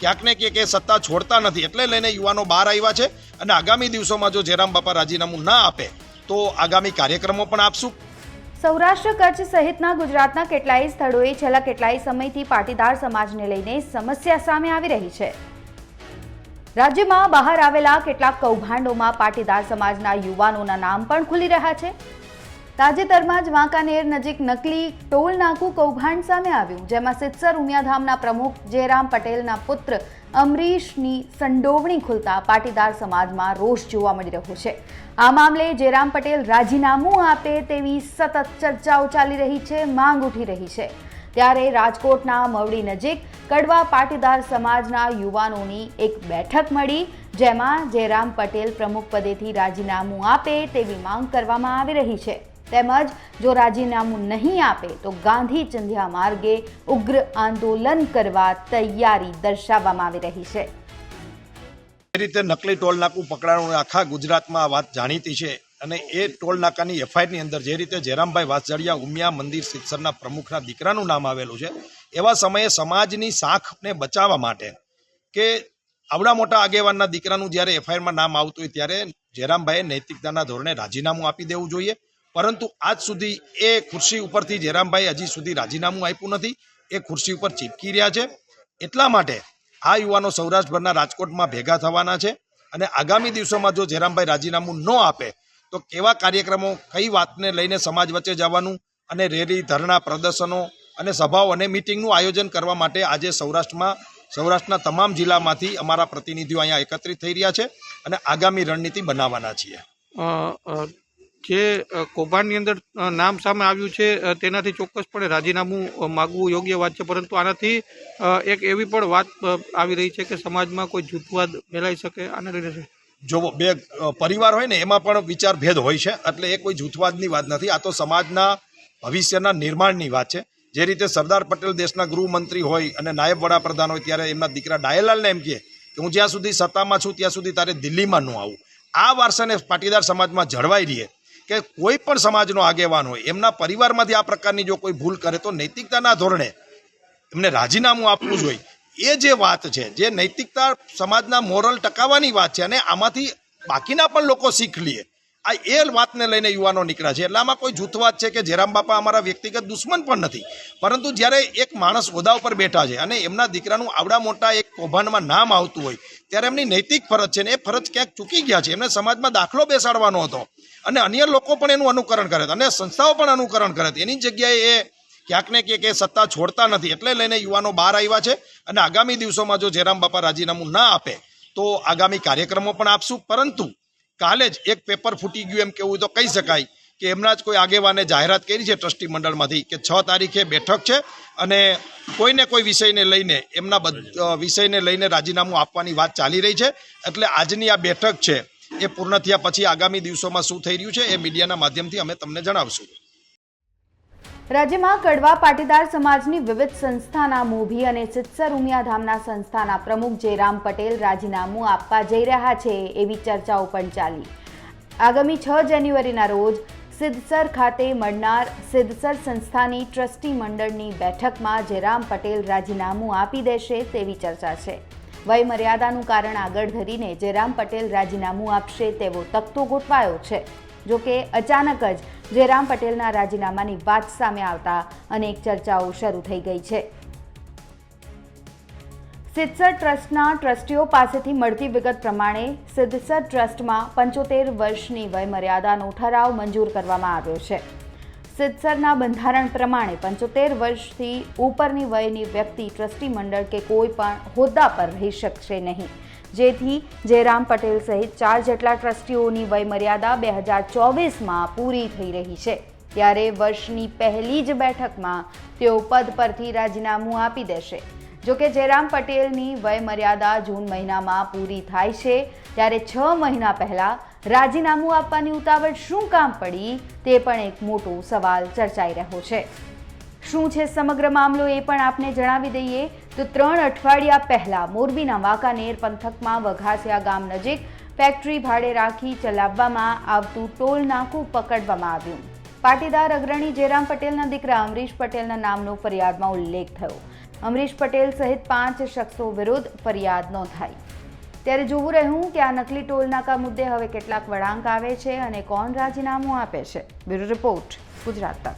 ક્યાંક ને ક્યાંક એ સત્તા છોડતા નથી એટલે લઈને યુવાનો બહાર આવ્યા છે અને આગામી દિવસોમાં જો જયરામ બાપા રાજીનામું ના આપે, તો આગામી કાર્યક્રમો પણ આપશું. સૌરાષ્ટ્ર કચ્છ સહિતના ગુજરાતના કેટલાય સ્થળોએ છેલ્લા કેટલાય સમયથી પાટીદાર સમાજને લઈને સમસ્યા સામે આવી રહી છે. રાજ્યમાં બહાર આવેલા કેટલાક કૌભાંડોમાં પાટીદાર સમાજના યુવાનોના નામ પણ ખુલી રહ્યા છે. તાજેતરમાં જ વાંકાનેર નજીક નકલી ટોલ નાકું કૌભાંડ સામે આવ્યું, જેમાં સિત્સર ઉમિયાધામના પ્રમુખ જયરામ પટેલના પુત્ર અમરીશની સંડોવણી ખુલતા પાટીદાર સમાજમાં રોષ જોવા મળી રહ્યો છે. આ મામલે જયરામ પટેલ રાજીનામું આપે તેવી સતત ચર્ચાઓ ચાલી રહી છે, માંગ ઉઠી રહી છે. ત્યારે રાજકોટના મવડી નજીક કડવા પાટીદાર સમાજના યુવાનોની એક બેઠક મળી, જેમાં જયરામ પટેલ પ્રમુખ પદેથી રાજીનામું આપે તેવી માંગ કરવામાં આવી રહી છે. તેમજ જો રાજીનામું નહીં આપે તો ગાંધી ચંધ્યા માર્ગે ઉગ્ર આંદોલન કરવા તૈયારી દર્શાવવામાં આવી રહી છે. એ રીતે નકલી ટોલ નાકું પકડાણું આખા ગુજરાતમાં આ વાત જાણીતી છે અને એ ટોલ નાકાની એફઆઈઆરની અંદર જે રીતે જયરામભાઈ વાસજડિયા ઉમિયા મંદિર શિક્ષણના પ્રમુખના દીકરાનું નામ આવેલું છે, એવા સમયે સમાજની સાખને બચાવવા માટે કે આવડા મોટા આગેવાનના દીકરાનું જ્યારે એફઆઈઆરમાં નામ આવતું હોય ત્યારે જયરામભાઈએ નૈતિકતાના ધોરણે રાજીનામું આપી દેવું જોઈએ. પરંતુ આજ સુધી એ ખુરશી ઉપરથી જયરામભાઈ હજી સુધી રાજીનામું આપ્યું નથી. એ ખુરશી ઉપર ચીપકી રહ્યા છે. એટલા માટે આ યુવાનો સૌરાષ્ટ્રભરના રાજકોટમાં ભેગા થવાના છે અને આગામી દિવસોમાં જો જયરામભાઈ રાજીનામું ન આપે, તો કેવા કાર્યક્રમો, કઈ વાતને લઈને સમાજ વચ્ચે જવાનું અને રેલી, ધરણા, પ્રદર્શનો અને સભાઓ અને મિટિંગનું આયોજન કરવા માટે આજે સૌરાષ્ટ્રમાં, સૌરાષ્ટ્રના તમામ જિલ્લામાંથી અમારા પ્રતિનિધિઓ અહીંયા એકત્રિત થઈ રહ્યા છે અને આગામી રણનીતિ બનાવવાના છીએ. જે કૌભાંડની અંદર નામ સામે આવ્યું છે તેનાથી ચોક્કસપણે રાજીનામું માગવું યોગ્ય વાત છે. પરંતુ આનાથી એક એવી પણ વાત આવી રહી છે કે સમાજમાં કોઈ જૂથવાદ ફેલાઈ શકે આને લઈને? જો બે પરિવાર હોય ને, એમાં પણ વિચાર ભેદ હોય છે. એટલે એ કોઈ જૂથવાદની વાત નથી. આ તો સમાજના, ભવિષ્યના નિર્માણની વાત છે. જે રીતે સરદાર પટેલ દેશના ગૃહમંત્રી હોય અને નાયબ વડાપ્રધાન હોય, ત્યારે એમના દીકરા ડાયલાલને એમ કહે કે હું જ્યાં સુધી સત્તામાં છું, ત્યાં સુધી તારે દિલ્હીમાં ન આવું. આ વારસાને પાટીદાર સમાજમાં જળવાઈ રહીએ. કે કોઈ પણ સમાજનો આગેવાન હોય, એમના પરિવારમાંથી આ પ્રકારની જો કોઈ ભૂલ કરે તો નૈતિકતાના ધોરણે એમને રાજીનામું આપવું જોઈએ. એ જે વાત છે, જે નૈતિકતા સમાજના મોરલ ટકાવવાની વાત છે અને આમાંથી બાકીના પણ લોકો શીખ લે, આ એ વાતને લઈને યુવાનો નીકળ્યા છે. એટલે આમાં કોઈ જૂથવાદ છે કે જેરામ બાપા અમારા વ્યક્તિગત દુશ્મન પણ નથી. પરંતુ જ્યારે એક માણસ હોદ્દા ઉપર બેઠા છે અને એમના દીકરાનું આવડા મોટા એક કૌભાંડમાં નામ આવતું હોય ત્યારે એમની નૈતિક ફરજ છે ને એ ફરજ ક્યાંક ચૂકી ગયા છે. એમને સમાજમાં દાખલો બેસાડવાનો હતો અને અન્ય લોકો પણ એનું અનુકરણ કરે અને સંસ્થાઓ પણ અનુકરણ કરે એની જગ્યાએ એ ક્યાંક ને ક્યાંક એ સત્તા છોડતા નથી. એટલે લઈને યુવાનો બહાર આવ્યા છે અને આગામી દિવસોમાં જો જયરામ બાપા રાજીનામું ના આપે તો આગામી કાર્યક્રમો પણ આપશું. પરંતુ કાલે જ એક પેપર ફૂટી ગયું એમ કેવું તો કહી શકાય કે એમના જ કોઈ આગેવાને જાહેરાત કરી છે ટ્રસ્ટી મંડળમાંથી કે છ તારીખે બેઠક છે અને કોઈને કોઈ વિષયને લઈને એમના વિષયને લઈને રાજીનામું આપવાની વાત ચાલી રહી છે. એટલે આજની આ બેઠક છે એ પૂર્ણ થયા પછી આગામી દિવસોમાં શું થઈ રહ્યું છે એ મીડિયાના માધ્યમથી અમે તમને જણાવશું. રાજ્યમાં કડવા પાટીદાર સમાજની વિવિધ સંસ્થાના મોભી અને સિત્સર ઉમિયાધામના સંસ્થાના પ્રમુખ જયરામ પટેલ રાજીનામું આપવા જઈ રહ્યા છે એવી ચર્ચાઓ પણ ચાલી. આગામી છ જાન્યુઆરીના રોજ સિદ્ધસર ખાતે મળનાર સિદ્ધસર સંસ્થાની ટ્રસ્ટી મંડળની બેઠકમાં જયરામ પટેલ રાજીનામું આપી દેશે તેવી ચર્ચા છે. વયમર્યાદાનું કારણ આગળ ધરીને જયરામ પટેલ રાજીનામું આપશે તેવો તખતો ગોઠવાયો છે. જો કે અચાનક જ જયરામ પટેલના રાજીનામાની વાત સામે આવતા અનેક ચર્ચાઓ શરૂ થઈ ગઈ છે. સિદ્ધસર ટ્રસ્ટના ટ્રસ્ટીઓ પાસેથી મળતી વિગત પ્રમાણે સિદ્ધસર ટ્રસ્ટમાં પંચોતેર વર્ષની વયમર્યાદાનો ઠરાવ મંજૂર કરવામાં આવ્યો છે. સિદ્ધસરના બંધારણ પ્રમાણે પંચોતેર વર્ષથી ઉપરની વયની વ્યક્તિ ટ્રસ્ટી મંડળ કે કોઈ પણ હોદ્દા પર રહી શકશે નહીં. જેથી જયરામ પટેલ સહિત ચાર જેટલા ટ્રસ્ટીઓની વયમર્યાદા બે હજાર ચોવીસમાં પૂરી થઈ રહી છે. ત્યારે વર્ષની પહેલી જ બેઠકમાં તેઓ પદ પરથી રાજીનામું આપી દેશે. જોકે જયરામ પટેલની વયમર્યાદા જૂન મહિનામાં પૂરી થાય છે, ત્યારે છ મહિના પહેલા રાજીનામું આપવાની ઉતાવળ શું કામ પડી તે પણ એક મોટો સવાલ ચર્ચાઈ રહ્યો છે. શું છે સમગ્ર મામલો એ પણ આપને જણાવી દઈએ તો ત્રણ અઠવાડિયા પહેલા મોરબીના વાંકાનેર પંથકમાં વઘાસિયા ગામ નજીક ફેક્ટરી ભાડે રાખી ચલાવવામાં આવતું ટોલ નાકું પકડવામાં આવ્યું. પાટીદાર અગ્રણી જયરામ પટેલના દીકરા અમરીશ પટેલના નામનો ફરિયાદમાં ઉલ્લેખ થયો. અમરીશ પટેલ સહિત પાંચ શખ્સો વિરુદ્ધ ફરિયાદ નોંધાઈ. ત્યારે જોવું રહ્યું કે આ નકલી ટોલનાકા મુદ્દે હવે કેટલાક વળાંક આવે છે અને કોણ રાજીનામું આપે છે. બ્યુરો રિપોર્ટ ગુજરાત તક.